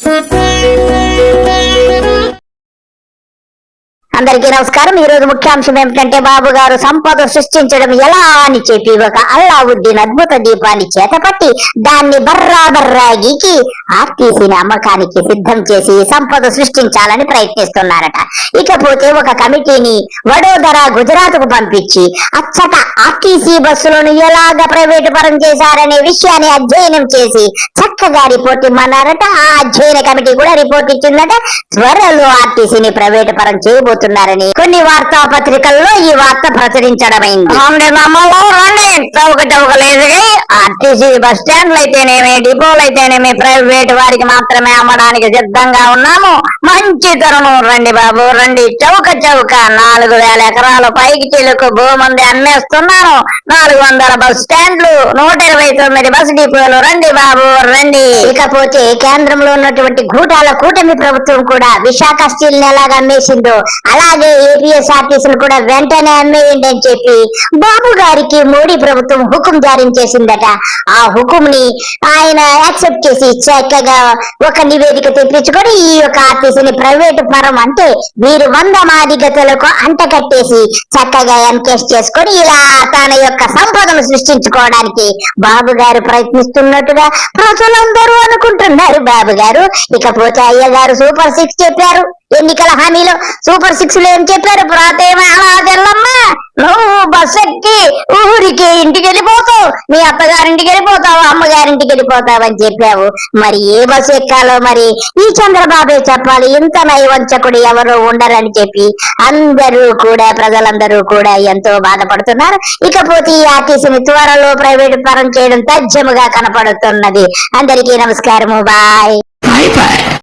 发呆 అందరికీ నమస్కారం. ఈ రోజు ముఖ్యాంశం ఏమిటంటే బాబు గారు సంపద సృష్టించడం ఎలా అని చెప్పి ఒక అల్లావుద్దీన్ అద్భుత దీపాన్ని చేతపట్టి దాన్ని బర్రా బర్రా గీకి ఆర్టీసీని అమ్మకానికి సిద్ధం చేసి సంపద సృష్టించాలని ప్రయత్నిస్తున్నారట. ఇకపోతే ఒక కమిటీని వడోదర గుజరాత్కు పంపించి అచ్చట ఆర్టీసీ బస్సులను ఎలాగ ప్రైవేటు పరం చేశారనే విషయాన్ని అధ్యయనం చేసి చక్కగా రిపోర్ట్ ఇమ్మన్నారట. ఆ అధ్యయన కమిటీ కూడా రిపోర్ట్ ఇచ్చిందట. త్వరలో ఆర్టీసీని ప్రైవేటు పరం చేయబోతున్నారని కొన్ని వార్తాపత్రికల్లో ఈ వార్త ప్రచురించడమైంది. ఆర్టీసీ బస్ స్టాండ్లు అయితేనేమి డిపోలు అయితేనేమి ప్రైవేట్ వారికి మాత్రమే అమ్మడానికి సిద్ధంగా ఉన్నాము. మంచి తరుణం రండి బాబు రండి. చౌక చౌక నాలుగు వేల ఎకరాలు పైకి చిలుకు భూముంది అమ్మేస్తున్నాను. నాలుగు వందల బస్ స్టాండ్లు నూట ఇరవై తొమ్మిది బస్ డిపోలు. రండి బాబు రండి. ఇకపోతే కేంద్రంలో ఉన్నటువంటి గూటాల కూటమి ప్రభుత్వం కూడా విశాఖ స్టీల్ ఎలాగ అమ్మేసిందో అలాగే ఏపీఎస్ఆర్టీసీని కూడా వెంటనే అమ్మేయండి అని చెప్పి బాబు గారికి మోడీ ప్రభుత్వం హుకుం జారీ చేసిందట. ఆ హుకుం ని ఆయన యాక్సెప్ట్ చేసి చక్కగా ఒక నివేదిక తెప్పించుకొని ఈ యొక్క ఆర్టీసీని ప్రైవేట్ పరం అంటే వీరు వంద మాదిగతులకు అంట కట్టేసి చక్కగా ఎన్కేస్ చేసుకొని ఇలా తన యొక్క సంపదను సృష్టించుకోవడానికి బాబు గారు ప్రయత్నిస్తున్నట్టుగా ప్రజలందరూ అనుకుంటున్నారు. బాబు గారు ఇకపోతే అయ్య గారు సూపర్ సిక్స్ చెప్పారు. ఎన్నికల హామీలో సూపర్ సిక్స్లో ఏం చెప్పారు? ప్రాతేమ నువ్వు బస్సు ఎక్కి ఊరికి ఇంటికి వెళ్ళిపోతావు. మీ అత్తగారింటికి వెళ్ళిపోతావు అమ్మగారింటికి వెళ్ళిపోతావు అని చెప్పావు. మరి ఏ బస్సు ఎక్కాలో మరి? ఈ చంద్రబాబే చెప్పాలి. ఇంత నైవంచకుడు ఎవరు ఉండరని చెప్పి అందరూ కూడా ప్రజలందరూ కూడా ఎంతో బాధపడుతున్నారు. ఇకపోతే ఈ ఆర్టీసీని త్వరలో ప్రైవేట్ పరం చేయడం తజ్జముగా కనపడుతున్నది. అందరికీ నమస్కారము. బాయ్.